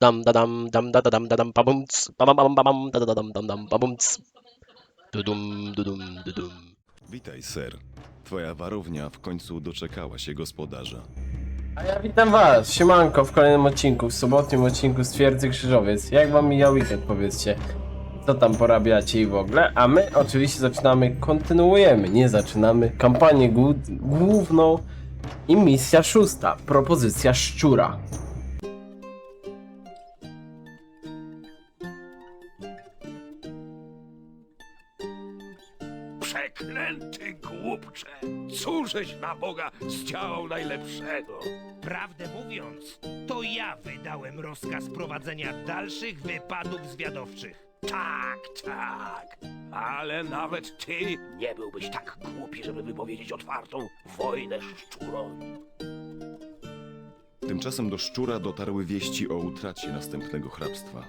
Dam da dam dam da da dam da dam pabam da da da dam dam dam pabumc. Dudum dudum dudum. Witaj, ser. Twoja warownia w końcu doczekała się gospodarza. A ja witam was, siemanko w kolejnym odcinku, w sobotnim odcinku z Twierdzy Krzyżowiec. Jak wam mija weekend, powiedzcie? Co tam porabiacie i w ogóle? A my oczywiście zaczynamy, kontynuujemy, nie zaczynamy, kampanię głó- główną i misja szósta, propozycja szczura. Głupcze! Cóżeś na Boga zdziałał najlepszego? Prawdę mówiąc, to ja wydałem rozkaz prowadzenia dalszych wypadów zwiadowczych. Tak, tak. Ale nawet ty nie byłbyś tak głupi, żeby wypowiedzieć otwartą wojnę szczurowi. Tymczasem do szczura dotarły wieści o utracie następnego hrabstwa.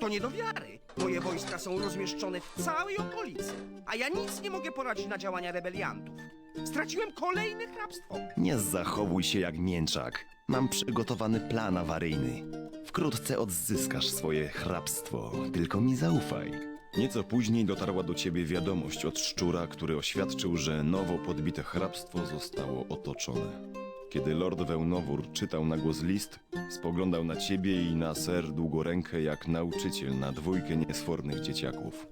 To nie do wiary. Moje wojska są rozmieszczone w całej okolicy, a ja nic nie mogę poradzić na działania rebeliantów. Straciłem kolejne hrabstwo. Nie zachowuj się jak mięczak. Mam przygotowany plan awaryjny. Wkrótce odzyskasz swoje hrabstwo, tylko mi zaufaj. Nieco później dotarła do ciebie wiadomość od szczura, który oświadczył, że nowo podbite hrabstwo zostało otoczone. Kiedy lord Wełnowór czytał na głos list, spoglądał na ciebie i na ser Długorękę jak nauczyciel na dwójkę niesfornych dzieciaków.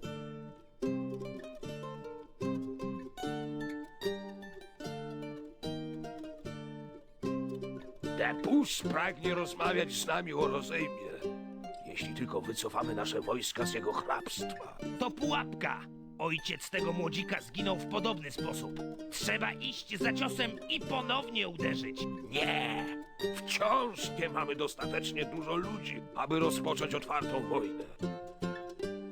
Depus pragnie rozmawiać z nami o rozejmie. Jeśli tylko wycofamy nasze wojska z jego hrabstwa. To pułapka! Ojciec tego młodzika zginął w podobny sposób. Trzeba iść za ciosem i ponownie uderzyć. Nie! Wciąż nie mamy dostatecznie dużo ludzi, aby rozpocząć otwartą wojnę.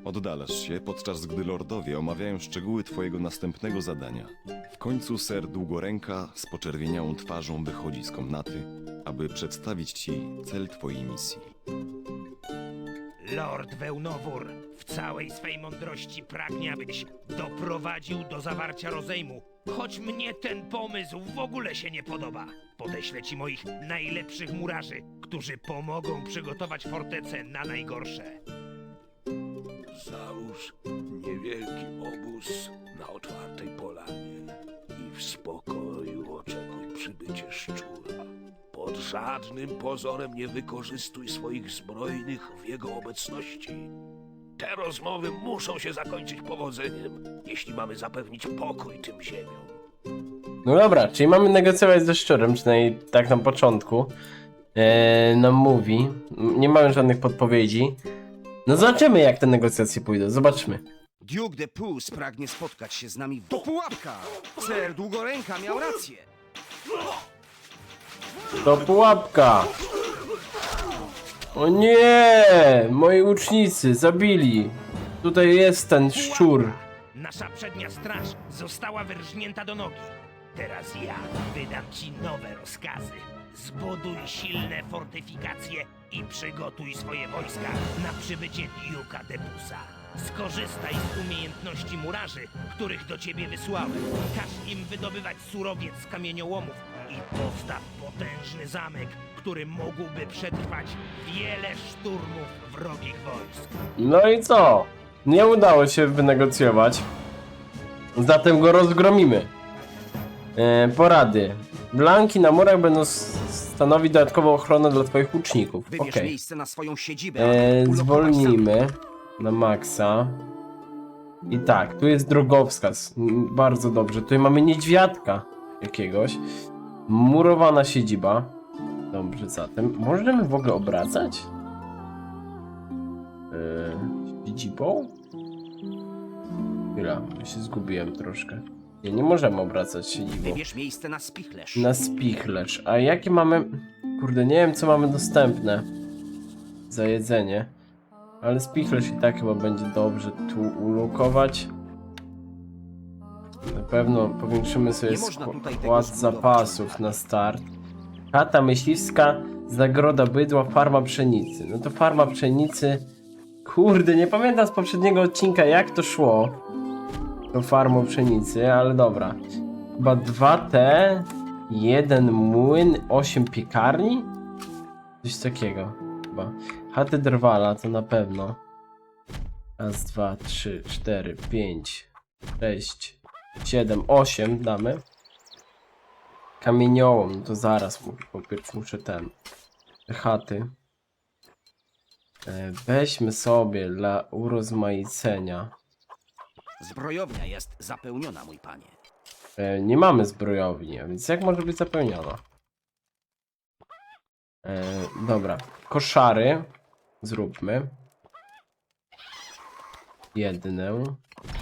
Oddalasz się, podczas gdy lordowie omawiają szczegóły twojego następnego zadania. W końcu ser Długoręka z poczerwieniałą twarzą wychodzi z komnaty, aby przedstawić ci cel twojej misji. Lord Wełnowór w całej swej mądrości pragnie, abyś doprowadził do zawarcia rozejmu. Choć mnie ten pomysł w ogóle się nie podoba. Podeślę ci moich najlepszych murarzy, którzy pomogą przygotować fortecę na najgorsze. Załóż niewielki obóz na otwartej polanie i w spokoju żadnym pozorem nie wykorzystuj swoich zbrojnych w jego obecności. Te rozmowy muszą się zakończyć powodzeniem, jeśli mamy zapewnić pokój tym ziemiom. No dobra, czyli mamy negocjować ze szczurem, przynajmniej tak na początku. Eee, nam mówi. Nie mamy żadnych podpowiedzi. No zobaczymy jak te negocjacje pójdą, zobaczmy. Duke de Pus pragnie spotkać się z nami. To pułapka! Ser Długoręka miał rację. To pułapka! O nie! Moi łucznicy zabili! Tutaj jest ten szczur. Nasza przednia straż została wyrżnięta do nogi. Teraz ja wydam ci nowe rozkazy. Zbuduj silne fortyfikacje i przygotuj swoje wojska na przybycie Duke'a Depusa. Skorzystaj z umiejętności murarzy, których do ciebie wysłałem. Każ im wydobywać surowiec z kamieniołomów i postaw potężny zamek, który mógłby przetrwać wiele szturmów wrogich wojsk. No i co? Nie udało się wynegocjować. Zatem go rozgromimy. E, porady. Blanki na murach będą stanowić dodatkową ochronę dla twoich łuczników. Wybierz Okej. miejsce na swoją siedzibę. E, aby ulokować zwolnijmy na maksa. I tak, tu jest drogowskaz. M, Bardzo dobrze. Tutaj mamy niedźwiadka jakiegoś. Murowana siedziba. Dobrze, zatem możemy w ogóle obracać? Yy, siedzibą? Chwila, się zgubiłem troszkę. Nie, nie możemy obracać siedzibą. Wybierz miejsce na spichlerz. Na spichlerz. A jakie mamy... Kurde, nie wiem co mamy dostępne za jedzenie. Ale spichlerz i tak chyba będzie dobrze tu ulokować. Na pewno powiększymy sobie skład zapasów na start. Chata myśliwska, zagroda bydła, farma pszenicy. No to farma pszenicy... Kurde, nie pamiętam z poprzedniego odcinka jak to szło. To farmą pszenicy, ale dobra. Chyba 2T, jeden młyn, 8 piekarni? Coś takiego chyba. Chaty drwala to na pewno. Raz, dwa, trzy, cztery, pięć, sześć, siedem, osiem damy. Kamieniołom, to zaraz mu- po pierwsze muszę ten. Te chaty. E, Weźmy sobie dla urozmaicenia. Zbrojownia jest zapełniona, mój panie. E, nie mamy zbrojowni, więc jak może być zapełniona? E, dobra, koszary zróbmy. Jednę,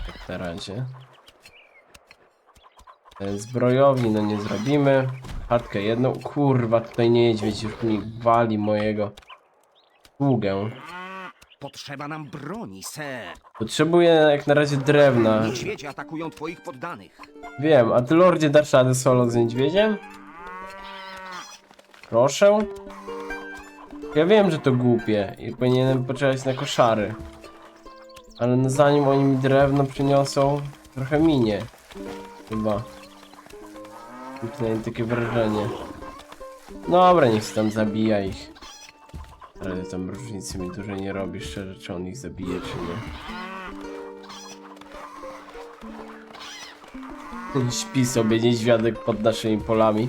jak na razie. E, zbrojowni no nie zrobimy. Chatkę jedną. Kurwa, tutaj niedźwiedź już mi wali mojego sługę. Potrzeba nam broni, ser. Potrzebuję jak na razie drewna. Niedźwiedzie atakują twoich poddanych. Wiem, a ty lordzie dasz radę solo z niedźwiedziem? Proszę? Ja wiem, że to głupie i powinienem poczekać na koszary. Ale no zanim oni mi drewno przyniosą, trochę minie. Chyba. Przynajmniej takie wrażenie. Dobra, niech się tam zabija ich. Ale tam różnicy mi dużo nie robi, szczerze, czy on ich zabije, czy nie. Śpi sobie niedźwiadek pod naszymi polami.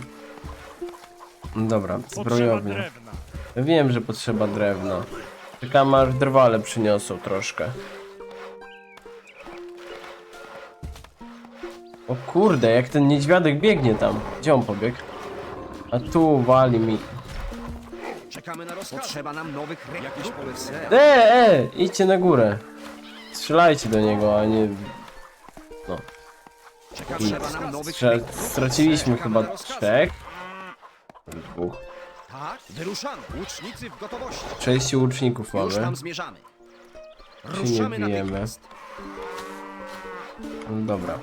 Dobra, zbrojownia. Wiem, że potrzeba drewna. Czekam aż drwale przyniosą troszkę. O kurde, jak ten niedźwiadek biegnie tam. Gdzie on pobiegł? A tu wali mi. Czekamy na rozkaz. Potrzeba nam nowych rekrutów. E, e, idźcie na górę. Strzelajcie do niego, a nie... Czeka, Potrzeba nam nowych Strzel... rekrutów, Straciliśmy chyba na rozkaz. trzech. Dwóch. Tak, wyruszamy. Łucznicy w gotowości. Sześciu łuczników Już mamy. tam zmierzamy. nie Ruszamy bijemy? natychmiast. No dobra.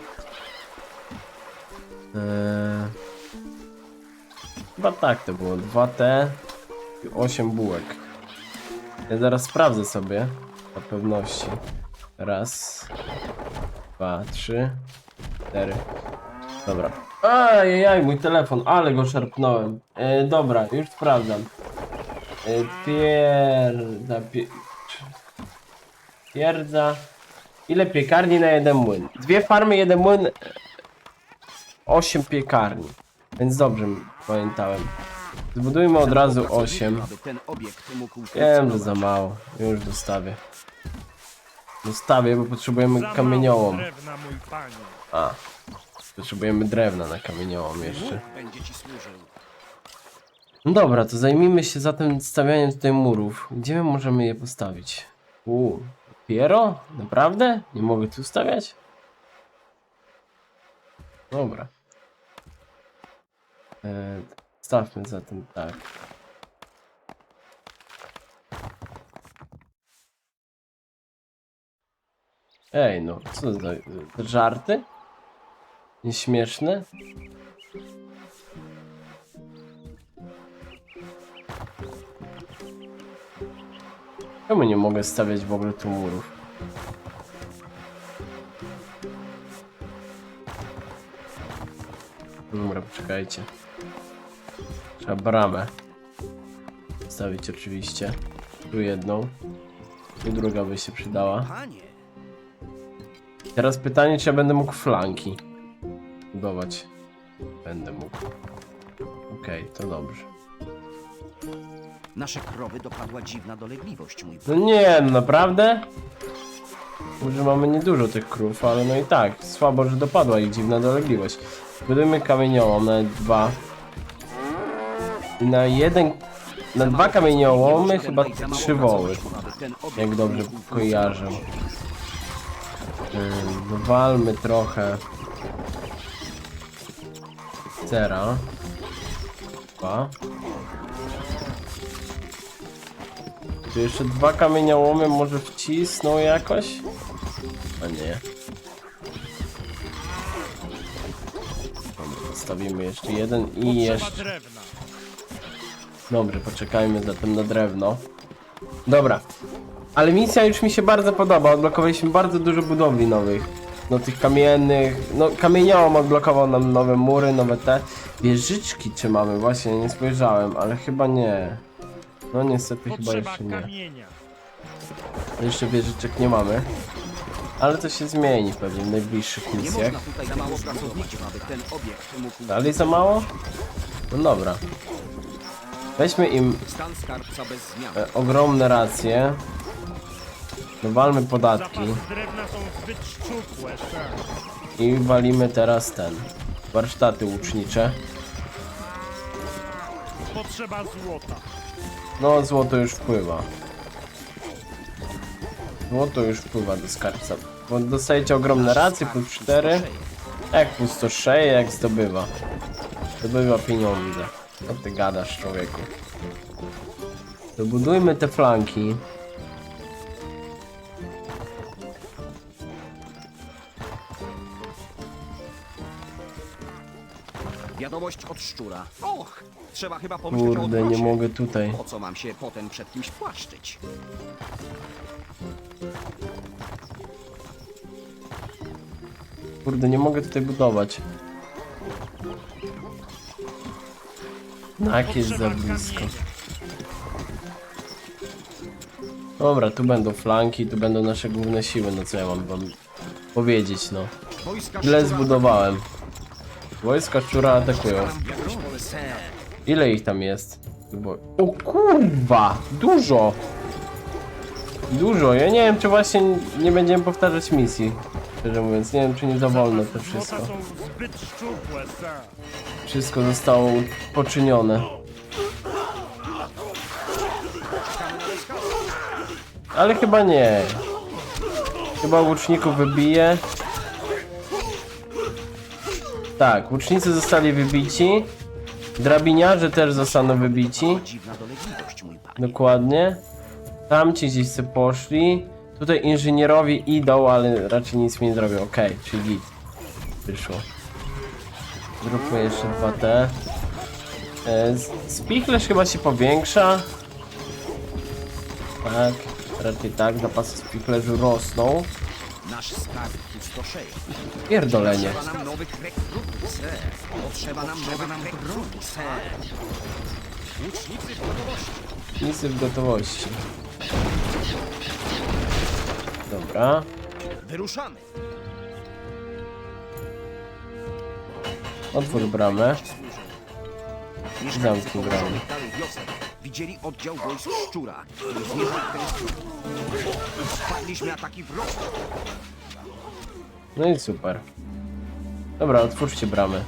Eee... Chyba tak to było. 2T i 8 bułek. Ja zaraz sprawdzę sobie. Dla pewności. Raz. Dwa, trzy. Cztery. Dobra. Ajajaj, mój telefon, ale go szarpnąłem. E, dobra, już sprawdzam. E, pierda, pie... Twierdza. Ile piekarni na jeden młyn? Dwie farmy, jeden młyn. Osiem piekarni. Więc dobrze pamiętałem. Zbudujmy od razu 8. Aby ten obiekt mógł Wiem, że za mało. Już dostawię. Dostawię, bo potrzebujemy kamieniołom. A. Potrzebujemy drewna na kamieniołom jeszcze. No dobra, to zajmijmy się zatem stawianiem tutaj murów. Gdzie my możemy je postawić? U, dopiero? Naprawdę? Nie mogę tu stawiać? Dobra. E, stawmy zatem tak. Ej, no, co za za żarty? Nieśmieszne? Czemu nie mogę stawiać w ogóle tu murów? Dobra, poczekajcie. Trzeba bramę. Stawić oczywiście. Tu jedną. Tu druga by się przydała. Teraz pytanie, czy ja będę mógł flanki budować. Będę mógł. Okej, to dobrze. nasze krowy dopadła dziwna dolegliwość, mój No nie, no naprawdę? Może mamy niedużo tych krów, ale no i tak, słabo, że dopadła ich dziwna dolegliwość. Budujmy kamieniołom na dwa. Na jeden, na dwa kamieniołomy chyba trzy woły, jak dobrze kojarzę. Ym, no walmy trochę. Cera. Dwa. Tu jeszcze dwa kamieniołomy może wcisną jakoś? A nie. Dobra, Zostawimy jeszcze jeden i jeszcze. Dobrze, poczekajmy zatem na drewno. Dobra. Ale misja już mi się bardzo podoba. Odblokowaliśmy bardzo dużo budowli nowych. No tych kamiennych. No kamieniołom odblokował nam nowe mury, nowe te. Wieżyczki czy mamy? Właśnie nie spojrzałem, ale chyba nie. No niestety chyba Potrzeba jeszcze nie. kamienia. Jeszcze wieżyczek nie mamy. Ale to się zmieni pewnie w najbliższych Nie misjach. można tutaj za mało pracowników, aby ten obiekt mógł... Dalej za mało? No dobra. Weźmy im e, ogromne racje. Dowalmy podatki i walimy teraz ten. Warsztaty łucznicze. Potrzeba złota. No, złoto już wpływa. Złoto już wpływa do skarbca. Bo dostajecie ogromne racje, plus 4. Jak pustoszeje, jak zdobywa. Zdobywa pieniądze. Co ty gadasz, człowieku? Dobudujmy te flanki. Wiadomość od szczura. Och, trzeba chyba pomyśleć o Kurde, nie odwrocie. mogę tutaj. Po co mam się potem przed kimś płaszczyć? Kurde, nie mogę tutaj budować. Tak jest za blisko. Dobra, tu będą flanki, tu będą nasze główne siły, no co ja mam wam powiedzieć, no. Szczura zbudowałem. Wojska szczura atakują. Ile ich tam jest? Bo... O kurwa! Dużo! Dużo, ja nie wiem czy właśnie nie będziemy powtarzać misji. Szczerze mówiąc, nie wiem czy nie za wolno to wszystko. Wszystko zostało poczynione. Ale chyba nie. Chyba łuczników wybije. Tak, łucznicy zostali wybici. Drabiniarze też zostaną wybici. Dokładnie. Tamci gdzieś sobie poszli. Tutaj inżynierowie idą, ale raczej nic mi nie zrobią. Okej, czyli git. Wyszło. Zróbmy jeszcze 2T. E, Spichlerz chyba się powiększa. Tak, raczej tak. Zapasy spichlerzu rosną. Nasz skarb pustoszeje. Pierdolenie. Potrzeba nam nowych rekrutów, ser. Potrzeba nam nowych rekrutów, ser. Łucznicy w gotowości. Nisy w gotowości. Dobra. Wyruszamy. Otwórz bramę. Zamknij bramę. widzieli oddział wojsk szczura. Odpadliśmy ataki wrogów. No i super. Dobra, otwórzcie bramy.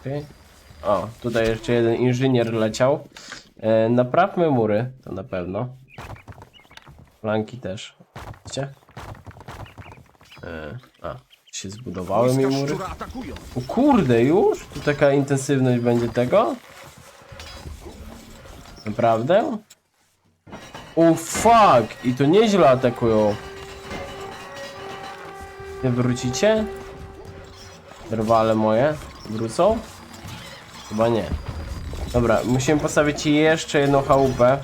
Okej. O, tutaj jeszcze jeden inżynier leciał. E, naprawmy mury, to na pewno. Flanki też. Widzicie? E, a, się zbudowały mi Wojska mury. O kurde, już? Tu taka intensywność będzie tego? Naprawdę? O fuck! I to nieźle atakują. Nie wrócicie? Drwale moje? Wrócą? Chyba nie. Dobra, musimy postawić jeszcze jedną chałupę.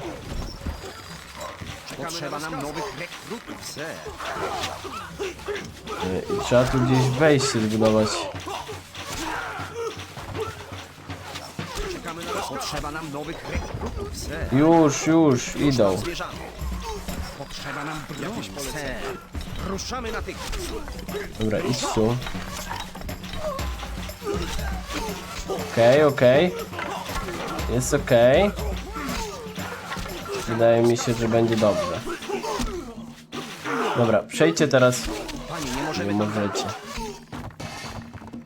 Potrzeba nam nowych rekrutów, I trzeba tu gdzieś wejście zbudować. Czekamy na was. Potrzeba nam nowych rekrutów, ser. Już, już, idą. Potrzeba nam broni, ser. Ruszamy natychmiast. Dobra, idź tu. Okej, okej. Jest okej. Wydaje mi się, że będzie dobrze. Dobra, przejdźcie teraz. Nie możecie.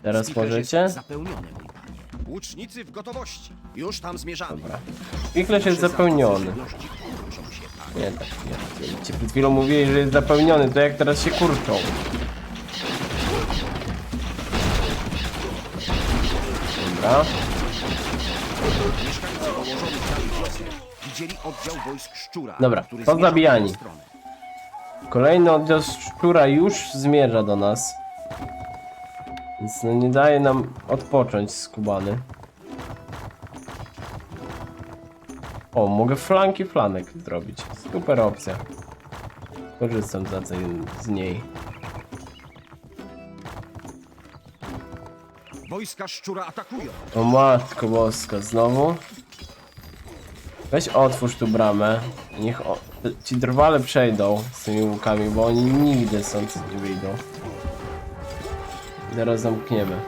Teraz możecie? Zapełniony, mój panie. Łucznicy w gotowości. Już tam zmierzamy. Dobra. Piklerz jest zapełniony. Nie, tak nie. Ci przed chwilą mówili, że jest zapełniony, to jak teraz się kurczą? Dobra. Dobra, pozabijani. Kolejny oddział szczura już zmierza do nas. Więc no nie daje nam odpocząć skubany. O, mogę flanki flanek zrobić. Super opcja. Korzystam za tej, z niej. Wojska szczura atakują. O matko boska, znowu? Weź otwórz tu bramę. Niech o... ci drwale przejdą z tymi łukami, bo oni nigdy stąd nie wyjdą. Zaraz zamkniemy.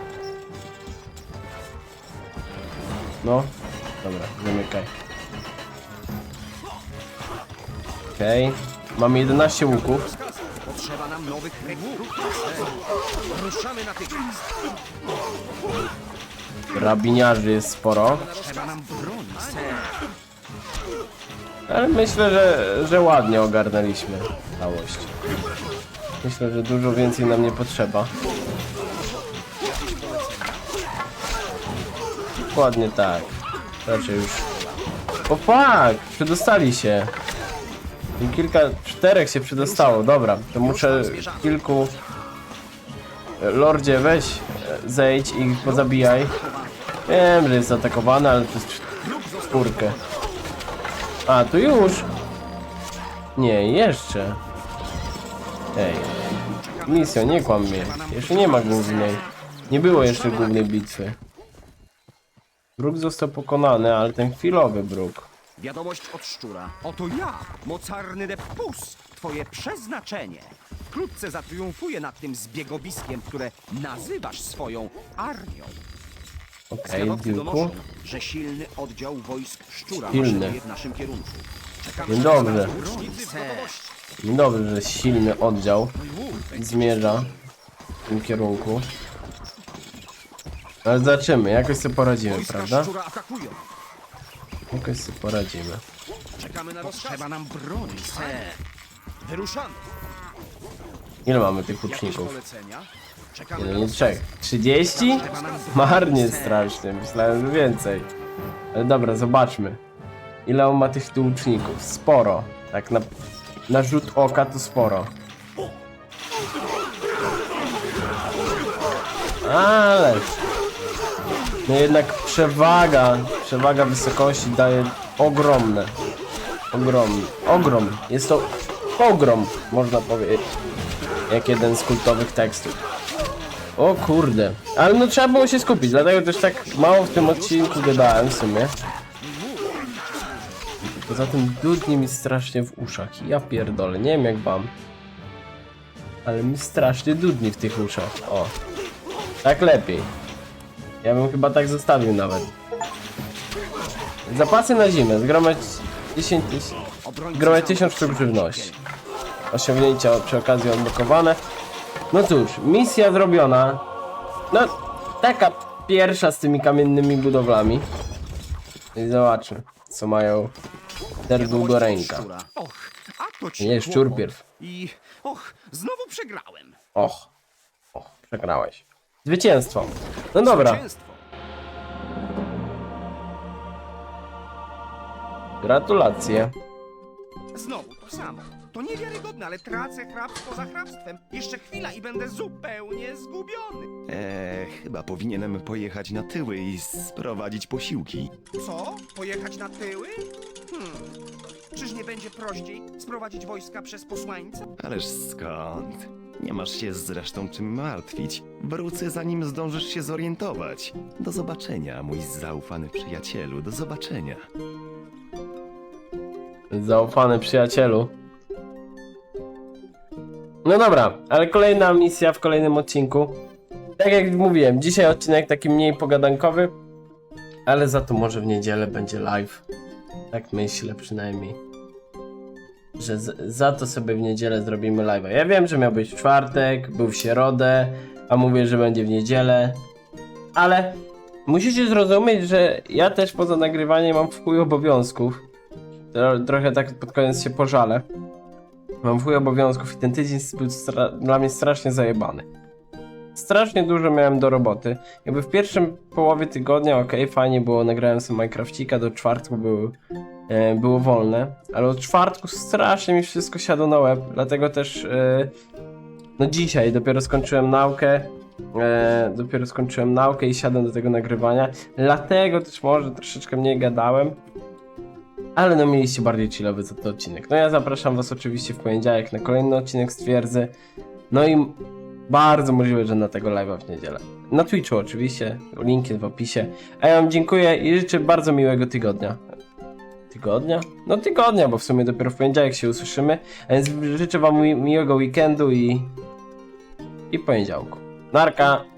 No. Dobra, zamykaj. Okej. Mamy 11 łuków. Potrzeba nam nowych rekrutów. Ruszamy natychmiast. Rabiniarzy jest sporo. Potrzeba nam broni, ser. Ale myślę, że, że ładnie ogarnęliśmy całość. Myślę, że dużo więcej nam nie potrzeba. Dokładnie tak. Raczej już. O fuck! Przedostali się. I kilka, czterech się przedostało. Dobra, to muszę kilku... Lordzie, weź, e, zejdź i pozabijaj. Wiem, że jest zaatakowana, ale to jest czwórkę. A, tu już? Nie, jeszcze. Ej. Misjo, nie kłam mnie. Jeszcze nie ma głównej. Nie było jeszcze głównej bitwy. Bruk został pokonany, ale ten chwilowy bruk. Wiadomość od szczura. Oto ja, mocarny Depus, twoje przeznaczenie. Wkrótce zatriumfuję nad tym zbiegowiskiem, które nazywasz swoją armią. Okej, Zwiadowcy donoszą, że silny oddział wojsk szczura Silny. maszeruje w naszym kierunku. Czekamy Dzień na dobry. łucznicy w gotowości. Że silny oddział zmierza w tym kierunku. Ale zobaczymy, jakoś sobie poradzimy, Wojska prawda? szczura atakują. Jakoś sobie poradzimy. Czekamy na rozkaz. Trzeba nam broni, ser. Wyruszamy. Ile mamy tych Jakieś łuczników? polecenia? Nie rozkaz. trzech. 30? Marnie strasznie, myślałem, że więcej. Ale dobra, zobaczmy. Ile on ma tych tu łuczników? Sporo. Tak na, na rzut oka to sporo. Ale... No jednak przewaga, przewaga wysokości daje ogromne. Ogromny. Ogrom. Jest to ogrom, można powiedzieć. Jak jeden z kultowych tekstów. O kurde. Ale no trzeba było się skupić, dlatego też tak mało w tym odcinku gadałem w sumie. Poza tym dudni mi strasznie w uszach. Ja pierdolę, nie wiem jak wam. Ale mi strasznie dudni w tych uszach. O. Tak lepiej. Ja bym chyba tak zostawił nawet. Zapasy na zimę. Zgromadź 10 tysięcy. Zgromadź zamku 1000 sztuk żywności. Osiągnięcia przy okazji odblokowane. No cóż, misja zrobiona. No, taka pierwsza z tymi kamiennymi budowlami. I zobaczmy, co mają serdułgoręka. Szczura. Och, a to ci Nie, szczur pierw. I och, znowu przegrałem. Och, och, przegrałeś. Zwycięstwo. No dobra, gratulacje. Znowu to samo. To niewiarygodne, ale tracę hrabstwo za hrabstwem. Jeszcze chwila i będę zupełnie zgubiony. Eee, chyba powinienem pojechać na tyły i sprowadzić posiłki. Co? Pojechać na tyły? Hmm. Czyż nie będzie prościej sprowadzić wojska przez posłańca? Ależ skąd? Nie masz się zresztą czym martwić. Wrócę zanim zdążysz się zorientować. Do zobaczenia, mój zaufany przyjacielu, do zobaczenia. Zaufany przyjacielu. No dobra, ale kolejna misja w kolejnym odcinku. Tak jak mówiłem, dzisiaj odcinek taki mniej pogadankowy, ale za to może w niedzielę będzie live. Tak myślę przynajmniej. Że za to sobie w niedzielę zrobimy live. Ja wiem, że miał być w czwartek, był w środę, a mówię, że będzie w niedzielę. Ale musicie zrozumieć, że ja też poza nagrywaniem mam w chuj obowiązków. Tro- trochę tak pod koniec się pożalę. Mam chuj obowiązków i ten tydzień był dla mnie strasznie zajebany. Strasznie dużo miałem do roboty. Jakby w pierwszym połowie tygodnia, ok, fajnie było, nagrałem sobie Minecrafcika, do czwartku było, e, było wolne, ale od czwartku strasznie mi wszystko siadło na łeb, dlatego też e, no dzisiaj dopiero skończyłem naukę, e, dopiero skończyłem naukę i siadłem do tego nagrywania, dlatego też może troszeczkę mniej gadałem, ale no mieliście bardziej chillowy za to odcinek. No ja zapraszam was oczywiście w poniedziałek na kolejny odcinek z Twierdzy. No i bardzo możliwe, że na tego live'a w niedzielę. Na Twitchu oczywiście, link jest w opisie. A ja wam dziękuję i życzę bardzo miłego tygodnia. tygodnia? No tygodnia, bo w sumie dopiero w poniedziałek się usłyszymy. A więc życzę wam mi miłego weekendu i... i poniedziałku. Narka!